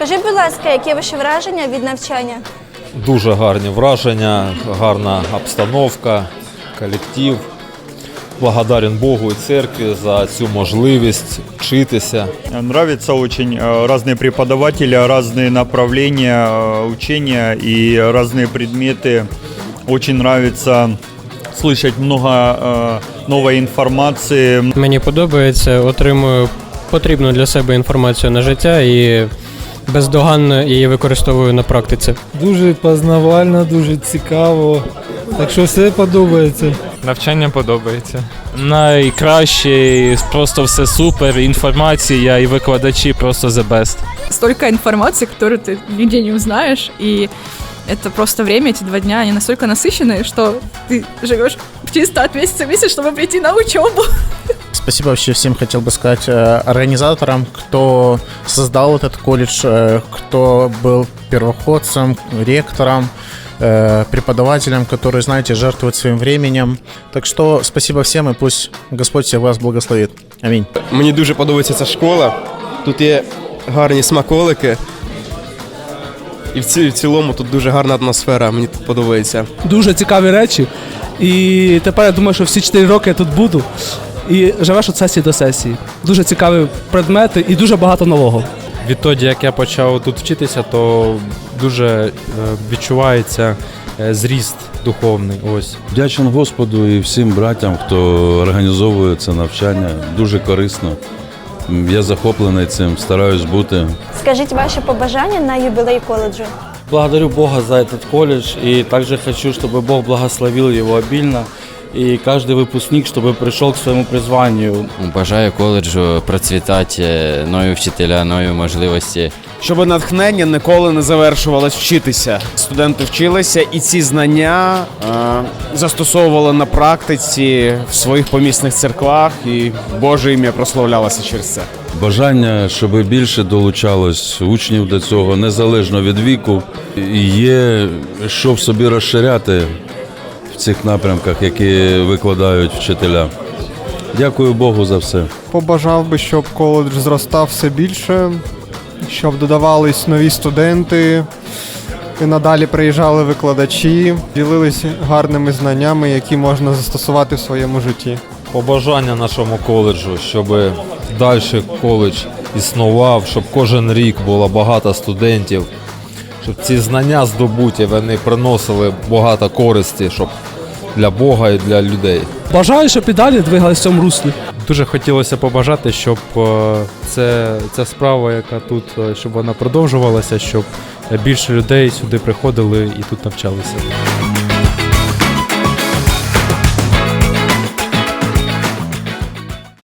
Скажіть, будь ласка, які ваші враження від навчання? Дуже гарні враження, гарна обстановка, колектив. Благодарен Богу і церкві за цю можливість вчитися. Нравится очень э, разные преподаватели, разные направления э, учения и разные предметы. Очень нравится слышать много э, новой информации, Мені подобається, отримую потрібну для себе інформацію на життя і бездоганно її використовую на практиці. Дуже познавально, дуже цікаво. Так що все подобається. Навчання подобається. Найкраще, просто все супер, інформація і викладачі просто the best. столько информации, которую ты нигде не узнаешь, и это просто время, эти два дня, они настолько насыщенные, что ты живешь чисто от месяца в месяц, чтобы прийти на учебу. Спасибо вообще всем хотел бы сказать э, организаторам, кто создал этот колледж, э, кто был первоходцем, ректором, э, преподавателям, которые, знаете, жертвуют своим временем. Так что спасибо всем и пусть Господь всех вас благословит. Аминь. Мені дуже подобається ця школа. Тут є гарні смаколики. І в, ці, в цілому тут дуже гарна атмосфера, мені тут подобається. Дуже цікаві речі. І тепер я думаю, що всі 4 роки я тут буду. І живеш від сесії до сесії. Дуже цікаві предмети і дуже багато нового. Відтоді, як я почав тут вчитися, то дуже е, відчувається е, зріст духовний. Ось. Вдячен Господу і всім братям, хто організовує це навчання. Дуже корисно. Я захоплений цим, стараюсь бути. Скажіть ваші побажання на юбілей коледжу. Благодарю Бога за этот колледж и также хочу, чтобы Бог благословил его обильно и каждый выпускник, чтобы пришел к своему призванию. Бажаю коледжу процвітати, нові вчителя, нові можливості. Щоб натхнення ніколи не завершувалось вчитися. Студенти вчилися і ці знання е, застосовували на практиці в своїх помісних церквах, і Боже ім'я прославлялося через це. Бажання, щоб більше долучалось учнів до цього, незалежно від віку. І Є що в собі розширяти в цих напрямках, які викладають вчителя. Дякую Богу за все. Побажав би, щоб коледж зростав все більше, щоб додавались нові студенти, і надалі приїжджали викладачі, ділились гарними знаннями, які можна застосувати в своєму житті. Побажання нашому коледжу, щоб далі коледж існував, щоб кожен рік було багато студентів, щоб ці знання здобуті вони приносили багато користі, щоб для Бога і для людей. Бажаю, щоб і далі двигалися в цьому руслі. Дуже хотілося побажати, щоб е, це, ця справа, яка тут, е, щоб вона продовжувалася, щоб більше людей сюди приходили і тут навчалися.